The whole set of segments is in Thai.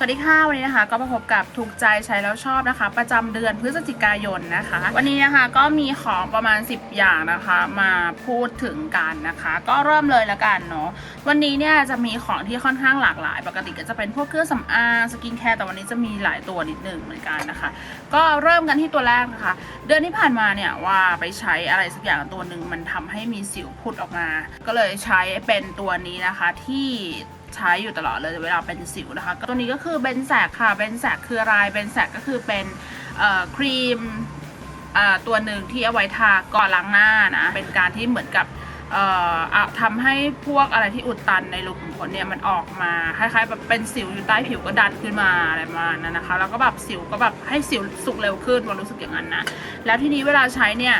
สวัสดีค่ะวันนี้นะคะก็มาพบกับถูกใจใช้แล้วชอบนะคะ ประจำเดือนพฤศจิกายนนะคะ วันนี้นะคะก็มีของประมาณ 10 อย่างนะคะ มาพูดถึงกันนะคะ ก็เริ่มเลยละกันเนาะวันนี้เนี่ยจะมีของที่ค่อนข้างหลากหลาย ปกติก็จะเป็นพวกเครื่องสำอางสกินแคร์แต่วันนี้จะมีหลายตัวนิดนึงเหมือนกันนะคะ ก็เริ่มกันที่ตัวแรกนะคะ เดือนที่ผ่านมาเนี่ยว่าไปใช้อะไรสักอย่างตัวหนึ่งมันทำให้มีสิวพุดออกมา ก็เลยใช้เป็นตัวนี้นะคะที่ ใช้อยู่ตลอดเลยเวลาเป็นสิวนะคะ ตัวนี้ก็คือเบนแสกค่ะเบนแสกคืออะไรเบนแสกก็คือเป็นครีมตัวหนึ่งที่เอาไว้ทาก่อนล้างหน้านะ เป็นการที่เหมือนกับทำให้พวกอะไรที่อุดตันในรูขุมขนเนี่ยมันออกมาคล้ายๆแบบเป็นสิวอยู่ใต้ผิวก็ดันขึ้นมาอะไรประมาณนั้นนะคะ แล้วก็แบบสิวก็แบบให้สิวสุกเร็วขึ้นวันรู้สึกอย่างนั้นนะแล้วทีนี้เวลาใช้เนี่ย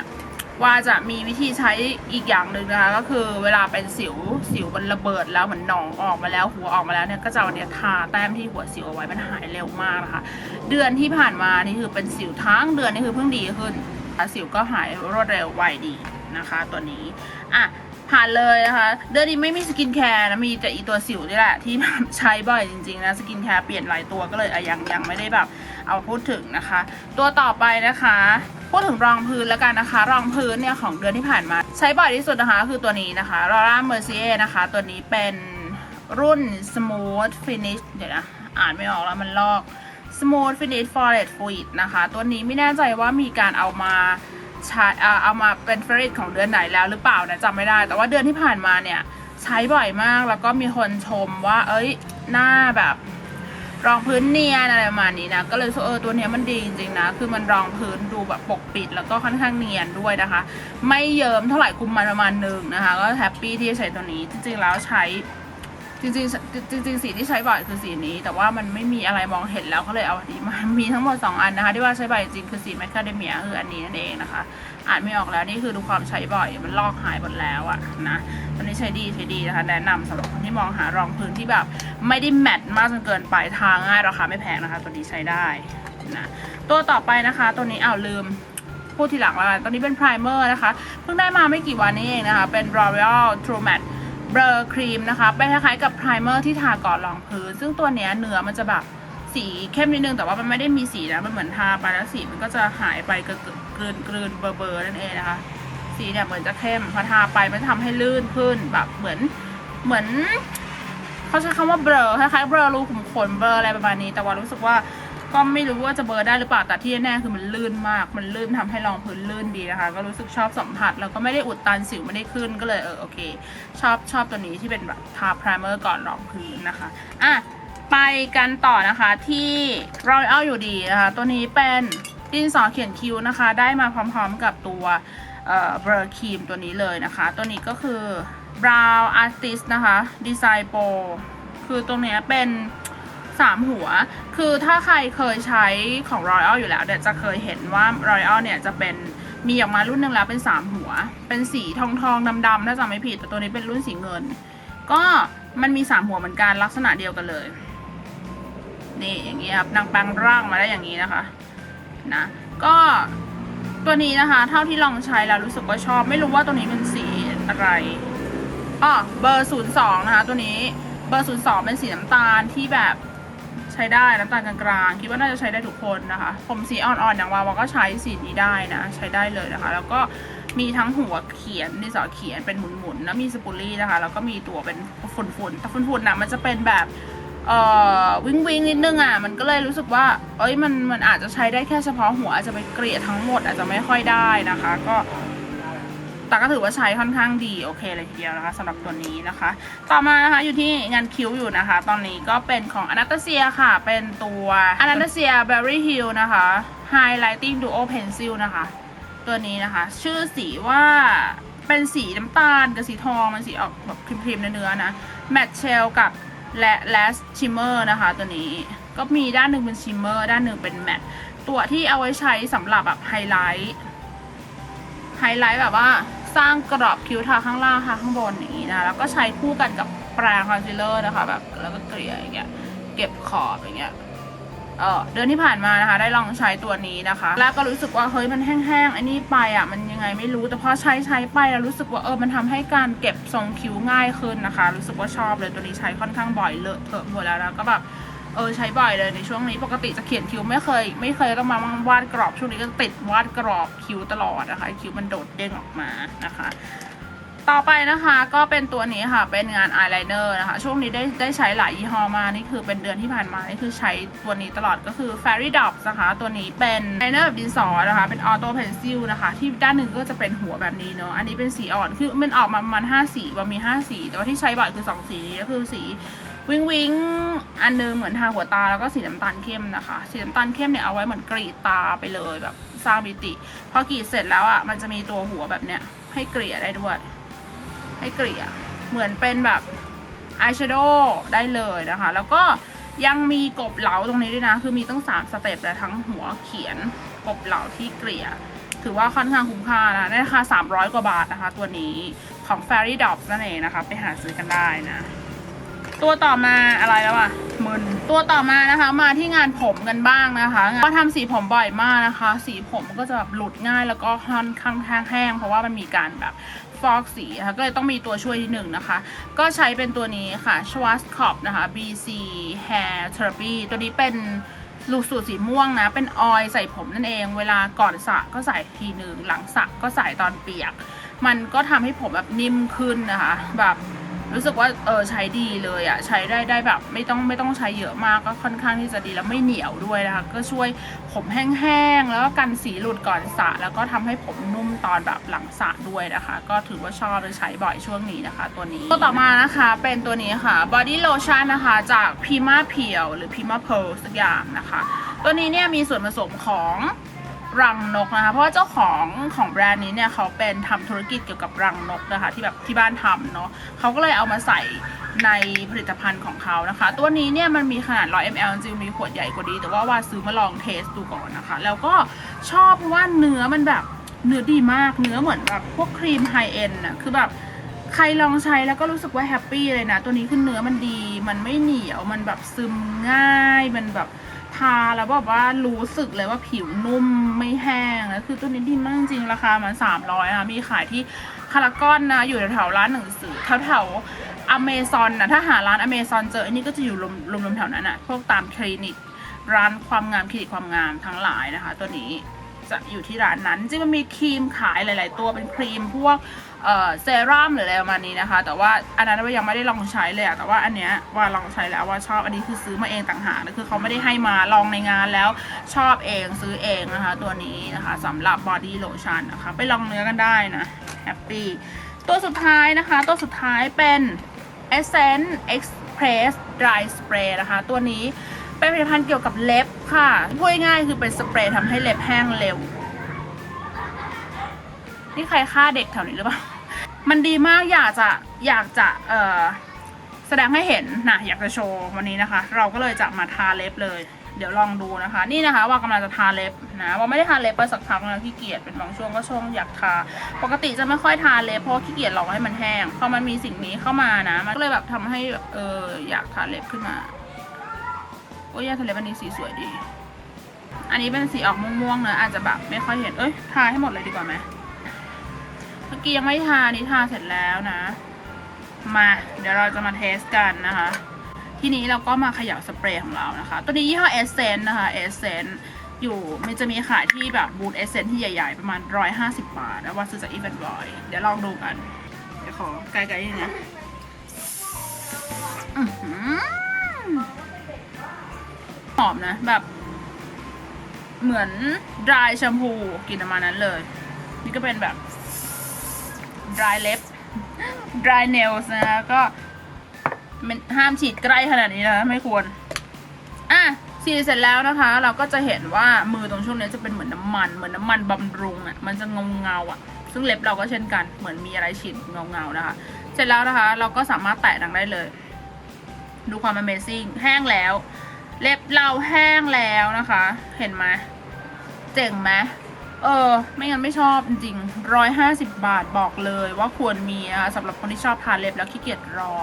ว่าจะมีวิธีใช้อีกอย่างหนึ่งนะคะก็คือเวลาเป็นสิวสิวมันระเบิดแล้วเหมือนหนองออกมาแล้วหัวออกมาแล้วเนี่ยก็จะเอาเนี่ยทาแต้มที่หัวสิวเอาไว้มันหายเร็วมากนะคะ เดือนที่ผ่านมานี่คือเป็นสิวทั้งเดือนนี่คือเพิ่งดีขึ้นสิวก็หายรวดเร็วไวดีนะคะตัวนี้อะผ่านเลยนะคะ เดือนนี้ไม่มีสกินแคร์นะ มีแต่อีตัวสิวนี่แหละ ที่ใช้บ่อยจริงๆนะ สกินแคร์เปลี่ยนหลายตัวก็เลยยังยังไม่ได้แบบเอาพูดถึงนะคะ ตัวต่อไปนะคะ พูดถึงรองพื้นแล้วกันนะคะ รองพื้นเนี่ยของเดือนที่ผ่านมา ใช้บ่อยที่สุดนะคะคือตัวนี้นะคะ Laura Mercier นะคะ ตัวนี้เป็นรุ่น Smooth Finish เดี๋ยวนะ อ่านไม่ออกแล้วมันลอก Smooth Finish Forest Fluid นะคะ ตัวนี้ไม่แน่ใจว่ามีการเอามาใช้อ่าเอามาเป็นเฟรนของเดือนไหนแล้วหรือเปล่านะจำไม่ได้ แต่ว่าเดือนที่ผ่านมาเนี่ย ใช้บ่อยมากแล้วก็มีคนชมว่า เอ้ยหน้าแบบ รองพื้นเนียนอะไรประมาณนี้นะก็เลยเออตัวนี้มันดีจริงๆนะ คือมันรองพื้นดูแบบปกปิดแล้วก็ค่อนข้างเนียนด้วยนะคะ ไม่เยิ้มเท่าไหร่คุมมันประมาณหนึ่งนะคะ ก็แฮปปี้ที่จะใช้ตัวนี้จริงๆแล้วใช้ จริงๆจริงๆสีที่ใช้บ่อยคือสีนี้ แต่ว่ามันไม่มีอะไรมองเห็นแล้วก็เลยเอาอันนี้มา มีทั้งหมด 2 อันนะคะที่ว่าใช้บ่อยจริงคือสีแมคคาเดเมียคืออันนี้นั่นเองนะคะ อ่านไม่ออกแล้วนี่คือดูความใช้บ่อยมันลอกหายหมดแล้วอะนะตัวนี้ใช้ดีใช้ดีนะคะแนะนำสำหรับคนที่มองหารองพื้นที่แบบ ไม่ได้แมทมากจนเกินไปทาง่ายราคาไม่แพงนะคะ ตัวนี้ใช้ได้นะตัวต่อไปนะคะ ตัวนี้อ้าวลืมพูดทีหลังแล้วกันตัวนี้เป็นไพรเมอร์นะคะเพิ่งได้มาไม่กี่วันนี้เองนะคะเป็น L'Oreal True Matte Blur Cream นะคะเป็นคล้ายๆกับไพรเมอร์ที่ทาก่อนรองพื้น ซึ่งตัวเนี้ยเนื้อมันจะแบบสีเข้มนิดนึงแต่ว่ามันไม่ได้มีสีนะมันเหมือนทาไปแล้วสีมันก็จะหายไปกลืนกลืนกลืนเบอร์เบอร์นั่นเองนะคะ สีเนี่ยเหมือนจะเข้มพอทาไปมันทำให้ลื่นขึ้นแบบเหมือนเหมือนเขาใช้คำว่าเบลอคล้ายๆเบลอรูขุมขนเบลออะไรประมาณนี้ แต่ว่ารู้สึกว่า ก็ไม่รู้ว่าจะเบลอได้หรือเปล่าแต่ที่แน่คือมันลื่นมาก มันลื่นทำให้รองพื้นลื่นดีนะคะ ก็รู้สึกชอบสัมผัสแล้วก็ไม่ได้อุดตันสิวไม่ได้ขึ้นก็เลยเออโอเค ชอบชอบตัวนี้ที่เป็นแบบทาพร i เมอร์ก่อนรองพื้นนะคะอะไปกันต่อนะคะที่รอยเออยู่ดีนะคะตัวนี้เป็นดินสอเขียนคิ้วนะคะ ได้มาพร้อมๆกับตัวเอ่อเบอร์ครีมตัวนี้เลยนะคะ ตัวนี้ก็คือ Brow Artist นะคะ Design Pro คือตรงนี้เป็น สามหัว คือถ้าใครเคยใช้ของ Royal อยู่แล้วเนี่ยจะเคยเห็นว่า Royal เนี่ยจะเป็นมีออกมารุ่นหนึ่งแล้วเป็นสามหัว เป็นสีทองทองดำดำถ้าจำไม่ผิด แต่ตัวนี้เป็นรุ่นสีเงิน ก็มันมีสามหัวเหมือนกันลักษณะเดียวกันเลย นี่อย่างนี้ครับนางแปลงร่างมาได้อย่างนี้นะคะนะก็ตัวนี้นะคะ เท่าที่ลองใช้แล้วรู้สึกว่าชอบ ไม่รู้ว่าตัวนี้เป็นสีอะไรอ๋อเบอร์ศูนย์สองนะคะ ตัวนี้เบอร์ศูนย์สองเป็นสีน้ำตาลที่แบบ ช้ได้น้ำตาลกลางๆคิดว่าน่าจะใช้ได้ทุกคนนะคะ ผมสีอ่อนๆอย่างวาวาก็ใช้สีนี้ได้นะใช้ได้เลยนะคะ แล้วก็มีทั้งหัวเขียนดินสอเขียนเป็นหมุนๆแล้วมีสปูลี่นะคะแล้วก็มีตัวเป็นฝุ่นๆแต่ฝุ่นๆนะมันจะเป็นแบบเอ่อวิงวิงนิดนึงอะมันก็เลยรู้สึกว่า เอ้ยมันมันอาจจะใช้ได้แค่เฉพาะหัวอาจจะไปเกลี่ยทั้งหมดอาจจะไม่ค่อยได้นะคะ ก็ แต่ก็ถือว่าใช้ค่อนข้างดีโอเคเลยทีเดียวนะคะสำหรับตัวนี้นะคะ ต่อมานะคะอยู่ที่งานคิ้วอยู่นะคะ ตอนนี้ก็เป็นของอนาตาเซียค่ะ เป็นตัวอนาตาเซียเบอร์รี่ฮิลนะคะ Highlighting Duo Pencil นะคะ ตัวนี้นะคะ ชื่อสีว่าเป็นสีน้ำตาลกับสีทองมันสีออกแบบครีมๆเนื้อๆนะแมทเชลกับและแลสชิมเมอร์นะคะ ตัวนี้ก็มีด้านหนึ่งเป็นชิมเมอร์ด้านหนึ่งเป็นแมทตัวที่เอาไว้ใช้สำหรับแบบไฮไลท์ไฮไลท์แบบว่า สร้างกรอบคิ้วทาข้างล่างทาข้างบนอย่างนี้นะ แล้วก็ใช้คู่กันกับแปรงคอนซีลเลอร์นะคะแบบแล้วก็เกลี่ยอย่างเงี้ยเก็บขอบอย่างเงี้ยเออเดือนที่ผ่านมานะคะ ได้ลองใช้ตัวนี้นะคะ แล้วก็รู้สึกว่าเฮ้ยมันแห้งๆไอ้นี่ไปอะมันยังไงไม่รู้แต่พอใช้ใช้ไปแล้วรู้สึกว่าเออมันทำให้การเก็บทรงคิ้วง่ายขึ้นนะคะ รู้สึกว่าชอบเลยตัวนี้ใช้ค่อนข้างบ่อยเลอะเทอะหมดแล้วแล้วก็แบบ เออใช้บ่อยเลยในช่วงนี้ปกติจะเขียนคิ้วไม่เคย ไม่เคยต้องมาวาดกรอบช่วงนี้ก็ติดวาดกรอบคิ้วตลอดนะคะ คิ้วมันโดดเด้งออกมานะคะ ต่อไปนะคะก็เป็นตัวนี้ค่ะเป็นงานอายไลเนอร์นะคะ ช่วงนี้ได้ได้ใช้หลายยี่ห้อมานี่คือเป็นเดือนที่ผ่านมานี่คือใช้ตัวนี้ตลอดก็คือ Fairy Dots นะคะตัวนี้เป็นไลเนอร์แบบดินสอนะคะ เป็นออโต้เพนซิลนะคะ ที่ด้านหนึ่งก็จะเป็นหัวแบบนี้เนาะอันนี้เป็นสีอ่อนคือมันออกมาประมาณ5สีว่ามี 5 สี แต่ว่าที่ใช้บ่อยคือ 2 สีนี้ก็คือสี วิงวิงอันนึงเหมือนทาหัวตาแล้วก็สีน้ำตาลเข้มนะคะ สีน้ำตาลเข้มเนี่ยเอาไว้เหมือนกรีดตาไปเลยแบบสร้างมิติพอกรีดเสร็จแล้วอะมันจะมีตัวหัวแบบเนี้ยให้เกลี่ยได้ด้วย ให้เกลี่ยเหมือนเป็นแบบอายแชโดว์ได้เลยนะคะ แล้วก็ยังมีกบเหลาตรงนี้ด้วยนะ คือมีตั้งสามสเต็ปเลยทั้งหัวเขียนกบเหลาที่เกลี่ย ถือว่าค่อนข้างคุ้มค่านะในราคา300 กว่าบาทนะคะ ตัวนี้ของ Fairy Dots นั่นเองนะคะ ไปหาซื้อกันได้นะ ตัวต่อมาอะไรแล้วอะมึนตัวต่อมานะคะ มาที่งานผมกันบ้างนะคะก็ทำสีผมบ่อยมากนะคะ สีผมก็จะแบบหลุดง่ายแล้วก็ค่อนข้างแห้งเพราะว่ามันมีการแบบฟอกสีนะคะก็เลยต้องมีตัวช่วยที่หนึ่งนะคะ ก็ใช้เป็นตัวนี้ค่ะ Schwarzkopf นะคะ BC Hair Therapy ตัวนี้เป็นลูกสูตรสีม่วงนะ เป็นออยล์ใส่ผมนั่นเอง เวลาก่อนสระก็ใส่ทีหนึ่งหลังสระก็ใส่ตอนเปียก มันก็ทำให้ผมแบบนิ่มขึ้นนะคะ แบบ รู้สึกว่าเออใช้ดีเลยอะ่ะใช้ได้ได้แบบ ไม่ต้องไม่ต้องใช้เยอะมากก็ค่อนข้างที่จะดีแล้วไม่เหนียวด้วยนะคะ ก็ช่วยผมแห้งๆแล้วก็กันสีหลุดก่อนสระแล้วก็ทำให้ผมนุ่มตอนแบบหลังสระด้วยนะคะ ก็ถือว่าชอบเลยใช้บ่อยช่วงนี้นะคะ ตัวนี้ตัวต่อมานะคะเป็นตัวนี้ค่ะ body lotion นะคะจาก Prima p e e l หรือ Prima Pearl สักอย่างนะคะ ตัวนี้เนี่ยมีส่วนผสมของ รังนกนะคะ เพราะว่าเจ้าของของแบรนด์นี้เนี่ยเขาเป็นทำธุรกิจเกี่ยวกับรังนกนะคะที่แบบที่บ้านทำเนาะเขาก็เลยเอามาใส่ในผลิตภัณฑ์ของเขานะคะ ตัวนี้เนี่ยมันมีขนาด 100 ml จริงๆมีขวดใหญ่กว่านี้แต่ว่าว่าซื้อมาลองเทสดูก่อนนะคะ แล้วก็ชอบเพราะว่าเนื้อมันแบบเนื้อดีมาก เนื้อเหมือนแบบพวกครีมไฮเอ็นน่ะคือแบบใครลองใช้แล้วก็รู้สึกว่าแฮปปี้เลยนะ ตัวนี้คือเนื้อมันดี มันไม่เหนียว มันแบบซึมง่าย มันแบบ ทาแล้วแบบว่ารู้สึกเลยว่าผิวนุ่มไม่แห้งแล้วคือตัวนี้ดีมากจริงราคามันสามร้อยนะมีขายที่คารากอนนะอยู่แถวร้านหนังสือแถวๆอเมซอนนะถ้าหาร้านอเมซอนเจออันนี้ก็จะอยู่รวมๆแถวนั้นอะพวกตามคลินิกร้านความงามคลินิกความงามทั้งหลายนะคะ ตัวนี้จะอยู่ที่ร้านนั้นจริงมันมีครีมขายหลาย ๆ ตัวเป็นครีมพวก เซรั่มหรืออะไรประมาณนี้นะคะ แต่ว่าอันนั้นว่ายังไม่ได้ลองใช้เลยอะแต่ว่าอันเนี้ยว่าลองใช้แล้วว่าชอบอันนี้คือซื้อมาเองต่างหากนะคือเขาไม่ได้ให้มาลองในงานแล้วชอบเองซื้อเองนะคะ ตัวนี้นะคะสำหรับบอดี้โลชั่นนะคะ ไปลองเนื้อกันได้นะแฮปปี้ตัวสุดท้ายนะคะ ตัวสุดท้ายเป็น Essence Express Dry Spray นะคะ ตัวนี้เป็นผลิตภัณฑ์เกี่ยวกับเล็บค่ะพูดง่ายๆคือเป็นสเปรย์ทำให้เล็บแห้งเร็ว นี่ใครฆ่าเด็กแถวนี้หรือเปล่า มันดีมากอยากจะอยากจะเอ่อแสดงให้เห็นนะอยากจะโชว์วันนี้นะคะ เราก็เลยจะมาทาเล็บเลย เดี๋ยวลองดูนะคะ นี่นะคะว่ากำลังจะทาเล็บนะว่าไม่ได้ทาเล็บไปสักพักแล้วขี้เกียจเป็นบางช่วงก็ช่วงอยากทา ปกติจะไม่ค่อยทาเล็บเพราะว่าขี้เกียจรอให้มันแห้งพอมันมีสิ่งนี้เข้ามานะ มันก็เลยแบบทำให้เอออยากทาเล็บขึ้นมาโอ้ยยาทะเลบันนี้สีสวยดี อันนี้เป็นสีออกม่วงๆเนอะอาจจะแบบไม่ค่อยเห็นเอ้ยทาให้หมดเลยดีกว่าไหม เมื่อกี้ยังไม่ทานี่ทาเสร็จแล้วนะ มาเดี๋ยวเราจะมาเทสกันนะคะ ทีนี้เราก็มาขย่าสเปรย์ของเรานะคะ ตัวนี้ยี่ห้อเอเซนนะคะเอเซนอยู่มันจะมีขายที่แบบบูธเอเซนที่ใหญ่ๆ ประมาณ 150 บาท แล้วว่าซื้อจากอีเวนต์บอยเดี๋ยวลองดูกัน เดี๋ยวขอไกลๆนิดนะอหอมนะ แบบ เหมือน dry แชมพูกลินประมาณนั้นเลย นี่ก็เป็นแบบ dry lips dry nails นะคะก็มันห้ามฉีดใกล้ขนาดนี้นะ ไม่ควร อะฉีดเสร็จแล้วนะคะ เราก็จะเห็นว่ามือตรงช่วงนี้จะเป็นเหมือนน้ำมันเหมือนน้ำมันบำรุงอะ่ะมันจะเงาเงาอะ ซึ่งเล็บเราก็เช่นกันเหมือนมีอะไรฉีดเงาเงานะคะ เสร็จแล้วนะคะ เราก็สามารถแตะดังได้เลย ดูความ Amazing แห้งแล้ว เล็บเราแห้งแล้วนะคะ เห็นไหมเจ๋งไหม เออ ไม่งั้นไม่ชอบจริงๆร้อยห้าสิบบาทบอกเลยว่าควรมีสำหรับคนที่ชอบทาเล็บแล้วขี้เกียจรอ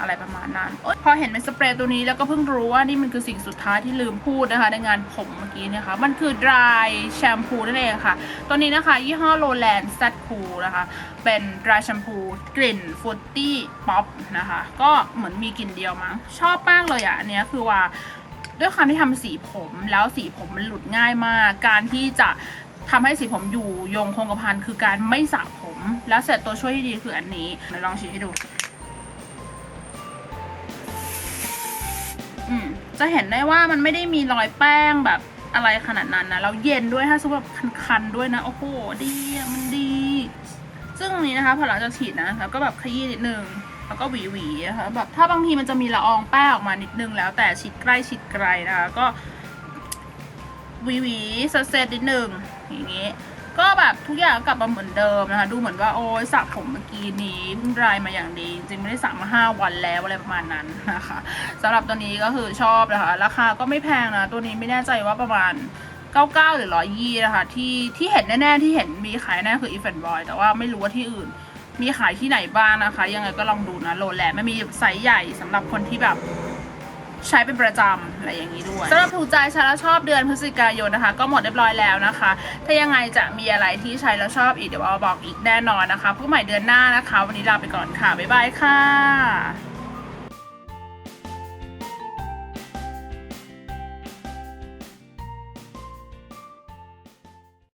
อะไรประมาณนั้นอพอเห็นเป็นสเปรย์ตัวนี้แล้วก็เพิ่งรู้ว่านี่มันคือสิ่งสุดท้ายที่ลืมพูดนะคะ ในงานผมเมื่อกี้นะคะ มันคือ dry shampoo นั่นเองค่ะ ตัวนี้นะคะ ยี่ห้อ Lowland z Cool นะคะ เป็น dry shampoo กลิ่น fruity pop นะคะ ก็เหมือนมีกลิ่นเดียวมั้ง ชอบมากเลยอะ อันเนี้ยคือว่าด้วยความที่ทำสีผมแล้วสีผมมันหลุดง่ายมาก การที่จะ ทำให้สีผมอยู่ยงคงกระพันคือการไม่สระผม แล้วเสร็จตัวช่วยที่ดีคืออันนี้เดี๋ยวลองฉีดให้ดู อืมจะเห็นได้ว่ามันไม่ได้มีรอยแป้งแบบอะไรขนาดนั้นนะแล้วเย็นด้วยถ้าสมมติแบบคันๆด้วยนะโอ้โหดีมันดี ซึ่งตรงนี้นะคะพอหลังจากฉีดนะแล้วก็แบบขยี้นิดนึงแล้วก็หวีหวีๆนะคะแบบถ้าบางทีมันจะมีละอองแป้งออกมานิดนึงแล้วแต่ชิดใกล้ชิดไกลนะคะก็หวีหวีๆเซตนิดนึง อย่างนี้ ก็แบบทุกอย่างกลับมาเหมือนเดิมนะคะ ดูเหมือนว่าโอ้ยสระผมเมื่อกี้นี้เพิ่งดรายมาอย่างดี จริงไม่ได้สระมาห้าวันแล้วอะไรประมาณนั้นนะคะสำหรับตัวนี้ก็คือชอบนะคะราคาก็ไม่แพงนะ ตัวนี้ไม่แน่ใจว่าประมาณ99หรือ120นะคะที่ที่เห็นแน่ๆที่เห็นมีขายแน่คือ e f a n Boy แต่ว่าไม่รู้ว่าที่อื่นมีขายที่ไหนบ้างนะคะ ยังไงก็ลองดูนะโลแลไม่มีไซส์ใหญ่สำหรับคนที่แบบ ใช้เป็นประจำอะไรอย่างนี้ด้วยสำหรับถูกใจใช้แล้วชอบเดือนพฤศจิกายนนะคะ ก็หมดเรียบร้อยแล้วนะคะ ถ้ายังไงจะมีอะไรที่ใช้แล้วชอบอีกเดี๋ยวเอาบอกอีกแน่นอนนะคะพบใหม่เดือนหน้านะคะ วันนี้ลาไปก่อนค่ะบ๊ายบายค่ะ